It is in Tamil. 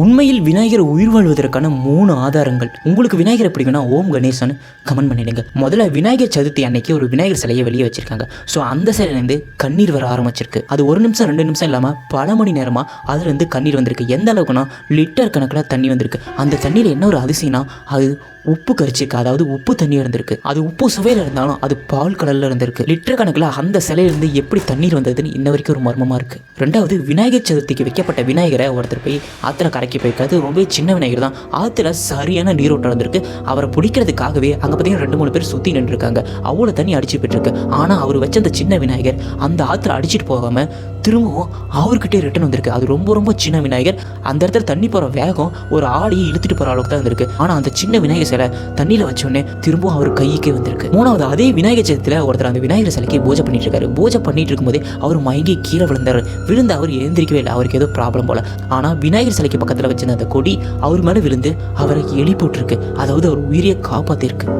உண்மையில் விநாயகர் உயிர் வாழ்வதற்கான மூணு ஆதாரங்கள். உங்களுக்கு விநாயகர் பிடிக்கும்னா ஓம் கணேசன் கமெண்ட் பண்ணிடுங்க. முதல்ல விநாயகர் சதுர்த்தி அன்னைக்கு ஒரு விநாயகர் சிலையை வெளியே வச்சிருக்காங்க. ஸோ அந்த சிலையிலேருந்து கண்ணீர் வர ஆரம்பிச்சிருக்கு. அது ஒரு நிமிஷம் ரெண்டு நிமிஷம் இல்லாமல் பல மணி நேரமாக அதுலேருந்து கண்ணீர் வந்திருக்கு. எந்த அளவுக்குனா லிட்டர் கணக்கில் தண்ணி வந்திருக்கு. அந்த தண்ணியில் என்ன ஒரு அதிசயம்னா அது உப்பு கரிச்சிருக்கு. அதாவது உப்பு தண்ணி இருந்திருக்கு. அது உப்பு சுவையில் இருந்தாலும் அது பால் கடலில் இருந்திருக்கு. லிட்டர் கணக்கில் அந்த சிலையிலிருந்து எப்படி தண்ணீர் வந்ததுன்னு இன்ன வரைக்கும் ஒரு மர்மமாக இருக்குது ரெண்டாவது விநாயகர் சதுர்த்திக்கு வைக்கப்பட்ட விநாயகரை ஒருத்தர் போய் ஆற்றுல கரைக்கி போயிருக்காது ரொம்ப சின்ன விநாயகர் தான். ஆற்றுல சரியான நீரோட்டம் இருந்திருக்கு. அவரை பிடிக்கிறதுக்காகவே அங்கே பார்த்தீங்கன்னா ரெண்டு மூணு பேர் சுற்றி நின்றுருக்காங்க அவ்வளோ தண்ணி அடிச்சு போயிட்டுருக்கு ஆனால் அவர் வச்ச அந்த சின்ன விநாயகர் அந்த ஆற்றுல அடிச்சிட்டு போகாமல் திரும்பவும் அவர்கிட்டே ரிட்டர்ன் வந்திருக்கு. அது ரொம்ப ரொம்ப சின்ன விநாயகர். அந்த இடத்துல தண்ணி போகிற வேகம் ஒரு ஆடியை இழுத்துட்டு போகிற அளவுக்கு தான் இருந்திருக்கு. ஆனால் அந்த சின்ன விநாயகர் சிலை தண்ணியில் வச்சோடனே திரும்பவும் அவர் கைக்கே வந்திருக்கு. மூணாவது அதே விநாயகர் சதுரத்தில் ஒருத்தர் அந்த விநாயகர் சிலைக்கு பூஜை பண்ணிட்டு இருக்காரு. பூஜை பண்ணிட்டு இருக்கும்போதே அவர் மயங்கி கீழே விழுந்தார். விழுந்து அவர் எழுந்திரிக்கவே இல்லை. அவருக்கு ஏதோ ப்ராப்ளம் போல. ஆனால் விநாயகர் சிலைக்கு பக்கத்தில் வச்சிருந்த அந்த கொடி அவர் மேலே விழுந்து அவரை எழுப்பி விட்டுருக்கு அதாவது அவர் உயிரியை காப்பாற்றிருக்கு